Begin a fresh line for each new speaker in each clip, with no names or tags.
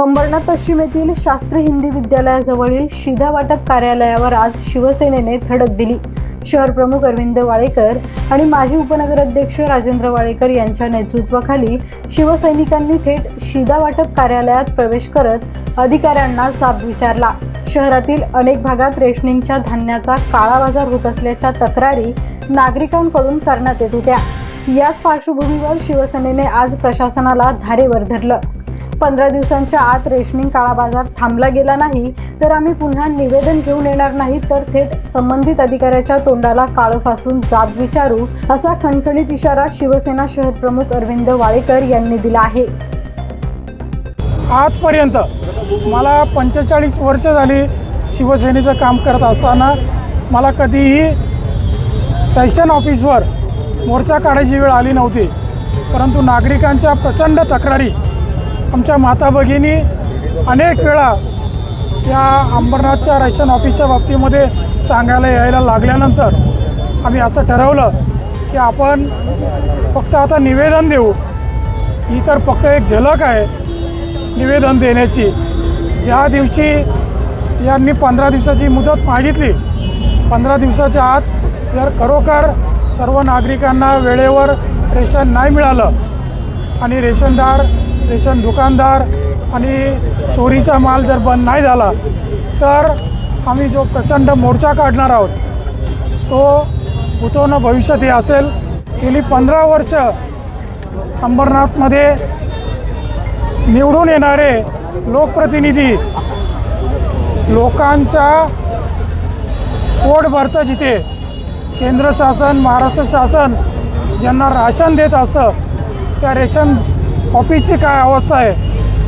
अंबरनाथ पश्चिम येथील शास्त्री हिंदी विद्यालयाजवळील शिधा वाटप कार्यालयावर आज शिवसेनेने धडक दिली. शहर प्रमुख अरविंद वाळेकर आणि माजी उपनगराध्यक्ष राजेंद्र वाळेकर यांच्या नेतृत्वाखाली शिवसैनिकांनी थेट शिधा वाटप कार्यालयात प्रवेश करत अधिकाऱ्यांना जाब विचारला. शहरातील अनेक भागात रेशनिंगच्या धान्याचा काळा बाजार होत असल्याच्या तक्रारी नागरिकांकडून करण्यात येत होत्या. याच पार्श्वभूमीवर शिवसेनेने आज प्रशासनाला धारेवर धरलं. पंधरा दिवसांच्या आत रेशनिंग काळा बाजार थांबला गेला नाही तर आम्ही पुन्हा निवेदन घेऊन येणार नाही तर थेट संबंधित अधिकाऱ्याच्या तोंडाला काळं फासून जाब विचारू असा खणखणीत इशारा शिवसेना शहर प्रमुख अरविंद वाळेकर यांनी दिला आहे.
आजपर्यंत मला पंचेचाळीस वर्ष झाली शिवसेनेचं काम करत असताना मला कधीही स्टेशन ऑफिसवर मोर्चा काढायची वेळ आली नव्हती परंतु नागरिकांच्या प्रचंड तक्रारी आमच्या माता भगिनी अनेक वेळा या अंबरनाथच्या रेशन ऑफिसच्या बाबतीमध्ये सांगायला यायला लागल्यानंतर आम्ही असं ठरवलं की आपण फक्त आता निवेदन देऊ. ही तर फक्त एक झलक आहे निवेदन देण्याची. ज्या दिवशी यांनी पंधरा दिवसाची मुदत मागितली पंधरा दिवसाच्या आत जर खरोखर सर्व नागरिकांना वेळेवर रेशन नाही मिळालं आणि रेशनदार रेशन दुकानदार आणि चोरीचा माल जर बंद नाही झाला तर आम्ही जो प्रचंड मोर्चा काढणार आहोत तो उतवणं भविष्यात हे असेल. गेली पंधरा वर्ष अंबरनाथमध्ये निवडून येणारे लोकप्रतिनिधी लोकांच्या पोट भरतं जिथे. केंद्र शासन महाराष्ट्र शासन ज्यांना राशन देत असतं त्या रेशन ऑफिसची काय अवस्था आहे?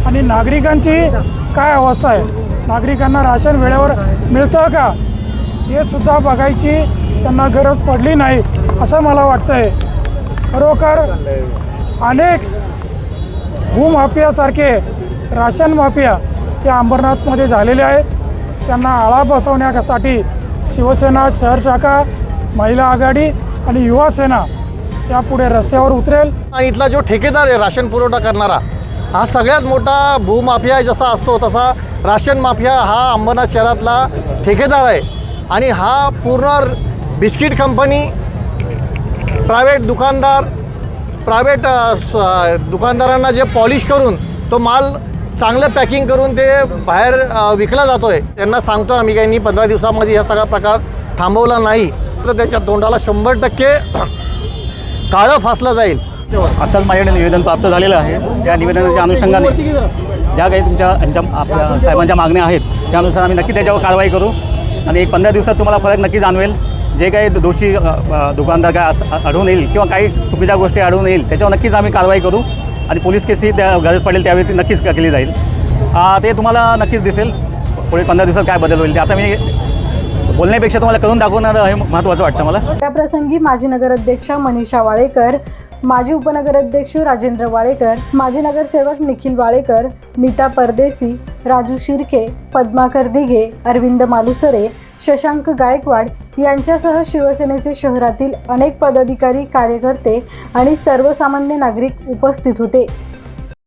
आणि नागरिकांची काय अवस्था आहे? नागरिकांना राशन वेळेवर मिळतं का? हे सुद्धा बघायची त्यांना गरज पडली नाही असं मला वाटतं आहे खरोखर अनेक भूमाफियासारखे राशन माफिया या अंबरनाथमध्ये झालेले आहेत. त्यांना आळा बसवण्यासाठी शिवसेना शहर शाखा महिला आघाडी आणि युवा सेना यापुढे रस्त्यावर उतरेल.
आणि इथला जो ठेकेदार आहे राशन पुरवठा करणारा हा सगळ्यात मोठा भूमाफिया जसा असतो तसा राशन माफिया हा अंबरनाथ शहरातला ठेकेदार आहे. आणि हा पूर्ण बिस्किट कंपनी प्रायव्हेट दुकानदार प्रायव्हेट दुकानदारांना जे पॉलिश करून तो माल चांगलं पॅकिंग करून ते बाहेर विकला जातो आहे त्यांना सांगतो आम्ही काही पंधरा दिवसामध्ये हा सगळा प्रकार थांबवला नाही. तर त्याच्या तोंडाला शंभर टक्के काळं फासलं जाईल.
आत्ताच माझ्याकडे निवेदन प्राप्त झालेलं आहे. त्या निवेदनाच्या अनुषंगाने ज्या काही तुमच्या यांच्या आपल्या साहेबांच्या मागण्या आहेत त्यानुसार आम्ही नक्की त्याच्यावर कारवाई करू. आणि एक पंधरा दिवसात तुम्हाला फरक नक्की जाणवेल. जे काही दोषी दुकानदार काय असं आढळून येईल किंवा काही चुकीच्या गोष्टी आढळून येईल त्याच्यावर नक्कीच आम्ही कारवाई करू. आणि पोलीस केसही त्या गरज पडेल त्यावेळी ती नक्कीच केली जाईल. ते तुम्हाला नक्कीच दिसेल. पुढे पंधरा दिवसात काय बदल होईल ते. आता मी बोलण्यापेक्षा तुम्हाला करून दाखवणार हे महत्त्वाचं वाटतं मला.
त्या प्रसंगी माजी नगराध्यक्षा मनीषा वाळेकर माजी उपनगराध्यक्ष राजेंद्र वाळेकर माजी नगरसेवक निखिल वाळेकर नीता परदेसी राजू शिर्के पद्माकर दिघे अरविंद मालुसरे शशांक गायकवाड यांच्यासह शिवसेनेचे शहरातील अनेक पदाधिकारी कार्यकर्ते आणि सर्वसामान्य नागरिक उपस्थित होते.